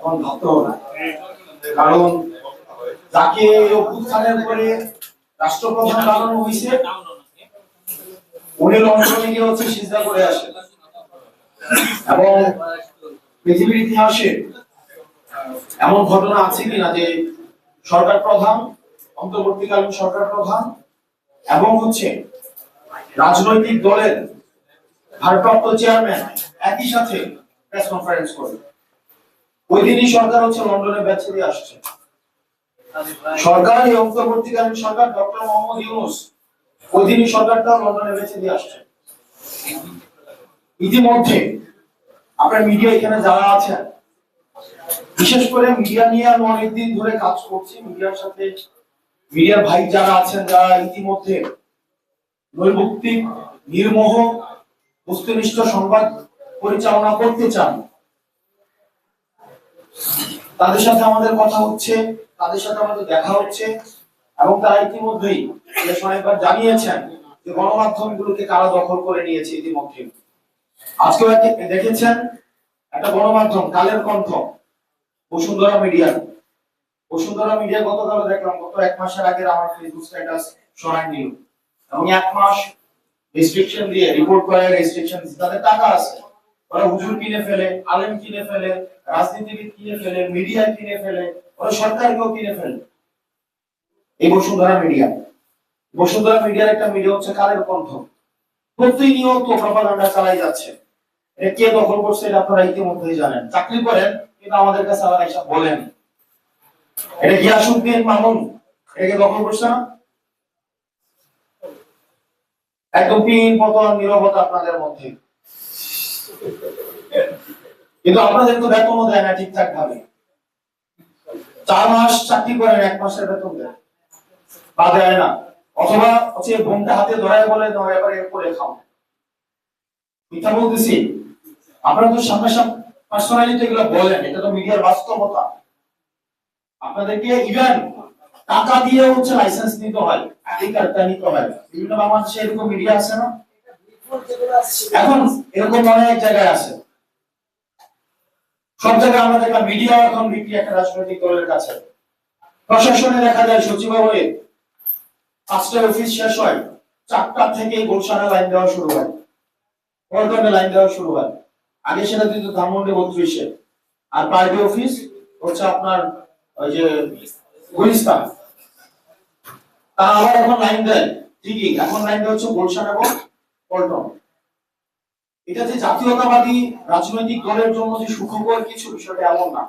এখন ভাবতে হবে কারণ যাকে অভ্যুত্থানের পরে রাষ্ট্রপ্রধান বানানো হয়েছে হচ্ছে সিজদা করে এবং পৃথিবীর ইতিহাসে এমন ঘটনা আছে কিনা যে সরকার প্রধান, অন্তর্বর্তীকালীন সরকার প্রধান এবং হচ্ছে রাজনৈতিক দলের ভারপ্রাপ্ত চেয়ারম্যান একই সাথে প্রেস কনফারেন্স করে। ওই দিনই সরকার হচ্ছে লন্ডনে দিয়ে আসছে। সরকার এই অন্তর্বর্তীকালীন সরকার ডক্টর মোহাম্মদ ইউনুস, ওই দিনই সরকারটা লন্ডনে দিয়ে আসছে। ইতিমধ্যে আপনার মিডিয়া এখানে যারা আছেন, বিশেষ করে মিডিয়া নিয়ে আমি অনেকদিন ধরে কাজ করছি, মিডিয়ার সাথে, মিডিয়ার ভাই যারা আছেন, যারা ইতিমধ্যে নৈর্ভৌক্তিক নির্মোহ, বস্তুনিষ্ঠ সংবাদ পরিচালনা করতে চান তাদের সাথে আমাদের কথা হচ্ছে, তাদের সাথে আমাদের দেখা হচ্ছে, এবং তারা ইতিমধ্যেই অনেকবার জানিয়েছেন যে গণমাধ্যমগুলোকে কারা দখল করে নিয়েছে ইতিমধ্যে আজকেও দেখেছেন, একটা গণমাধ্যম, কালের কণ্ঠ, বসুন্ধরা মিডিয়া। বসুন্ধরা মিডিয়া গতকাল দেখলাম, গত এক মাসের আগে আমার ফেসবুক স্ট্যাটাস সরাই নিল। এবং এক মাস রেস্ট্রিকশন দিয়ে রিপোর্ট করে রেস্ট্রিকশন তাদের টাকা আছে। ওরা হুজুর কিনে ফেলে, আলেম কিনে ফেলে রাজনীতিবিদ কিনে ফেলে, মিডিয়া কিনে ফেলে, ওরা সরকারকেও কিনে ফেলে। এই বসুন্ধরা মিডিয়া। বসুন্ধরা মিডিয়ার একটা মিডিয়া হচ্ছে কালের কণ্ঠ। প্রতিনিয়ত প্রপাগান্ডা চালাই যাচ্ছে। কে দখল করছে এটা আপনারা ইতিমধ্যেই জানেন। চাকরি করেন, কিন্তু আমাদের কাছে আবার এসব বলেন। এটা গিয়াসুদ্দিন মামুন? এটাকে দখল করছে না? একদম পিন পতন, নিরবতা আপনাদের মধ্যে। কিন্তু আপনাদের তো বেতনও দেয় না ঠিকঠাক ভাবে চার মাস চাকরি করেন, এক মাসের বেতন দেয়। বা দেয় না। অথবা হচ্ছে ঘুমটা হাতে ধরায় বলে, তোমার এবার করে খাও। মিথ্যা বলতেছি। আপনারা তো সামনে সামনে পার্সোনালি তো এগুলো বলেন, এটা তো মিডিয়ার বাস্তবতা। আপনাদেরকে ইভেন টাকা দিয়ে হচ্ছে লাইসেন্স নিতে হয় আইডি কার্ডটা নিতে হয়। বিভিন্ন বাংলাদেশে এরকম মিডিয়া আছে না? এখন এরকম অনেক জায়গায় আছে। সব জায়গায় আমরা দেখলাম মিডিয়া এখন বিক্রি একটা রাজনৈতিক দলের কাছে। প্রশাসনে দেখা যায় সচিবালয়ে পাঁচটায় অফিস শেষ হয়, চারটা থেকে গুলশানে লাইন দেওয়া শুরু হয়। পল্টনে লাইন দেওয়া শুরু হয়। আগে সেটা দিত ধানমন্ডি বত্রিশে। আর পার্টি অফিস হচ্ছে আপনার ওই যে গুলিস্তান। তারা আবার এখন লাইন দেয়। ঠিকই, এখন লাইন দেওয়া হচ্ছে গুলশান এবং পল্টন। এটা যে জাতীয়তাবাদী রাজনৈতিক দলের জন্য যে সুখবর কিছু বিষয়টা এমন না।